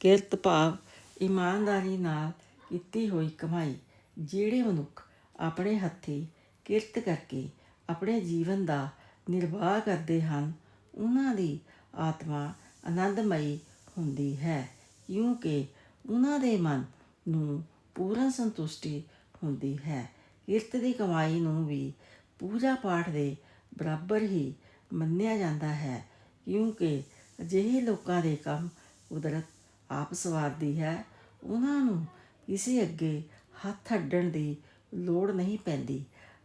ਕਿਰਤ ਭਾਵ ਇਮਾਨਦਾਰੀ ਨਾਲ ਕੀਤੀ ਹੋਈ ਕਮਾਈ, ਜਿਹੜੇ ਮਨੁੱਖ ਆਪਣੇ ਹੱਥੀ ਕਿਰਤ ਕਰਕੇ ਆਪਣੇ ਜੀਵਨ ਦਾ ਨਿਰਵਾਹ ਕਰਦੇ ਹਨ, ਉਹਨਾਂ ਦੀ ਆਤਮਾ ਆਨੰਦਮਈ ਹੁੰਦੀ ਹੈ ਕਿਉਂਕਿ ਉਹਨਾਂ ਦੇ ਮਨ ਨੂੰ ਪੂਰਨ ਸੰਤੁਸ਼ਟੀ ਹੁੰਦੀ ਹੈ। ਕਿਰਤ ਦੀ ਕਮਾਈ ਨੂੰ ਵੀ ਪੂਜਾ ਪਾਠ ਦੇ ਬਰਾਬਰ ਹੀ ਮੰਨਿਆ ਜਾਂਦਾ ਹੈ, ਕਿਉਂਕਿ ਅਜਿਹੇ ਲੋਕਾਂ ਦੇ ਕੰਮ ਕੁਦਰਤ ਆਪ ਸਵਾਰਦੀ ਹੈ। ਉਹਨਾਂ ਨੂੰ ਕਿਸੇ ਅੱਗੇ ਹੱਥ ਅੱਡਣ ਦੀ ਲੋੜ ਨਹੀਂ ਪੈਂਦੀ।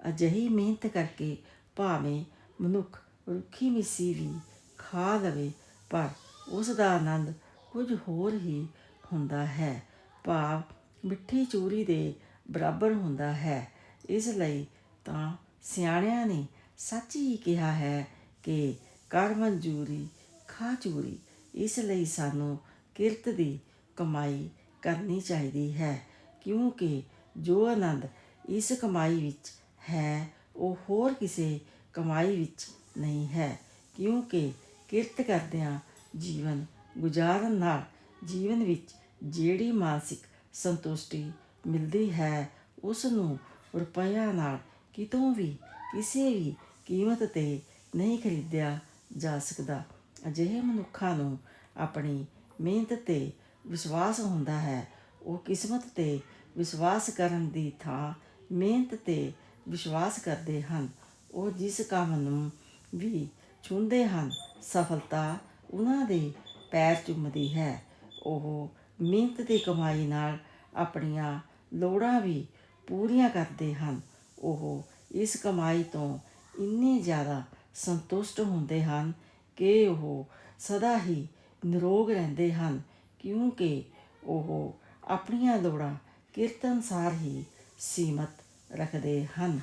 ਅਜਿਹੀ ਮਿਹਨਤ ਕਰਕੇ ਭਾਵੇਂ ਮਨੁੱਖ ਰੁੱਖੀ ਮਿੱਸੀ ਵੀ ਖਾ ਲਵੇ, ਪਰ ਉਸ ਦਾ ਆਨੰਦ ਕੁਝ ਹੋਰ ਹੀ ਹੁੰਦਾ ਹੈ। ਭਾਵ ਮਿੱਠੀ ਚੂਰੀ ਦੇ ਬਰਾਬਰ ਹੁੰਦਾ ਹੈ। ਇਸ ਲਈ ਤਾਂ ਸਿਆਣਿਆਂ ਨੇ ਸੱਚ ਹੀ ਕਿਹਾ ਹੈ ਕਿ ਕਰ ਮਨਜੂਰੀ ਖਾ ਚੂਰੀ। ਇਸ ਲਈ ਸਾਨੂੰ ਕਿਰਤ ਦੀ ਕਮਾਈ ਕਰਨੀ ਚਾਹੀਦੀ ਹੈ, ਕਿਉਂਕਿ ਜੋ ਆਨੰਦ ਇਸ ਕਮਾਈ ਵਿੱਚ ਹੈ, ਉਹ ਹੋਰ ਕਿਸੇ ਕਮਾਈ ਵਿੱਚ ਨਹੀਂ ਹੈ, ਕਿਉਂਕਿ ਕਿਰਤ ਕਰਦਿਆਂ ਜੀਵਨ ਗੁਜ਼ਾਰਨ ਨਾਲ ਜੀਵਨ ਵਿੱਚ ਜਿਹੜੀ ਮਾਨਸਿਕ ਸੰਤੁਸ਼ਟੀ ਮਿਲਦੀ ਹੈ ਉਸ ਨੂੰ ਰੁਪਈਆਂ ਨਾਲ ਕਿਤੋਂ ਵੀ ਕਿਸੇ ਵੀ ਕੀਮਤ ਤੇ ਨਹੀਂ ਖਰੀਦਿਆ ਜਾ ਸਕਦਾ। ਅਜਿਹੇ ਮਨੁੱਖਾਂ ਨੂੰ ਆਪਣੀ ਮਿਹਨਤ ਤੇ ਵਿਸ਼ਵਾਸ ਹੁੰਦਾ ਹੈ, ਉਹ ਕਿਸਮਤ ਤੇ ਵਿਸ਼ਵਾਸ ਕਰਨ ਦੀ ਥਾਂ ਮਿਹਨਤ ਤੇ ਵਿਸ਼ਵਾਸ ਕਰਦੇ ਹਨ। ਉਹ ਜਿਸ ਕੰਮ ਨੂੰ ਵੀ ਚੁੰਦੇ ਹਨ, ਸਫਲਤਾ ਉਹਨਾਂ ਦੇ ਪੈਰ ਚੁੰਮਦੀ ਹੈ। ਉਹ ਮਿਹਨਤ ਦੀ ਕਮਾਈ ਨਾਲ ਆਪਣੀਆਂ ਲੋੜਾਂ ਵੀ ਪੂਰੀਆਂ ਕਰਦੇ ਹਨ। ਉਹ ਇਸ ਕਮਾਈ ਤੋਂ ਇੰਨੇ ਜ਼ਿਆਦਾ ਸੰਤੁਸ਼ਟ ਹੁੰਦੇ ਹਨ ਕਿ ਉਹ ਸਦਾ ਹੀ ਨਿਰੋਗ ਰਹਿੰਦੇ ਹਨ ਕਿਉਂਕਿ ਉਹ ਆਪਣੀਆਂ ਲੋੜਾਂ ਕਿਰਤ ਅਨੁਸਾਰ ਹੀ ਸੀਮਤ ਰੱਖਦੇ ਹਨ।